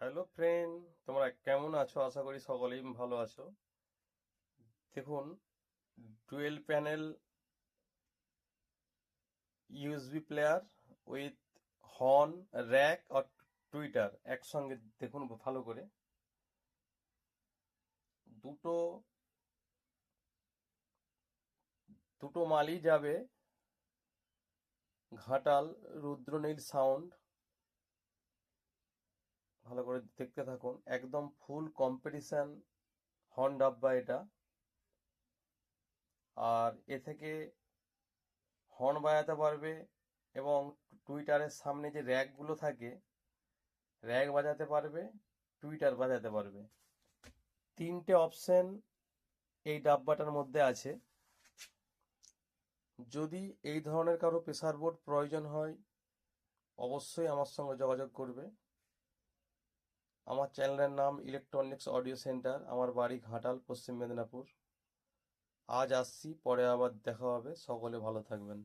Hello friend, তোমরা কেমন আছো? আশা করি সকলেই ভালো আছো। দেখুন, dual panel USB player with horn, rack R tweeter একসঙ্গে দেখুন ভালো করে। দুটো দুটো মালই যাবে। ঘাটাল রুদ্রনীল সাউন্ড। ভালো করে দেখতে থাকুন। একদম ফুল কম্পিটিশান হর্ন ডাব্বা এটা। আর এ থেকে হর্ন বাজাতে পারবে এবং টুইটারের সামনে যে র্যাকগুলো থাকে র্যাক বাজাতে পারবে টুইটার বাজাতে পারবে। তিনটে অপশন এই ডাব্বাটার মধ্যে আছে। যদি এই ধরনের কারও প্রেসার বোর্ড প্রয়োজন হয়, অবশ্যই আমার সঙ্গে যোগাযোগ করবে। আমার চ্যানেলের নাম ইলেকট্রনিক্স অডিও সেন্টার, আমার বাড়ি ঘাটাল, পশ্চিম মেদিনীপুর। আজ আসছি, পরে আবার দেখা হবে। সকলে ভালো থাকবেন।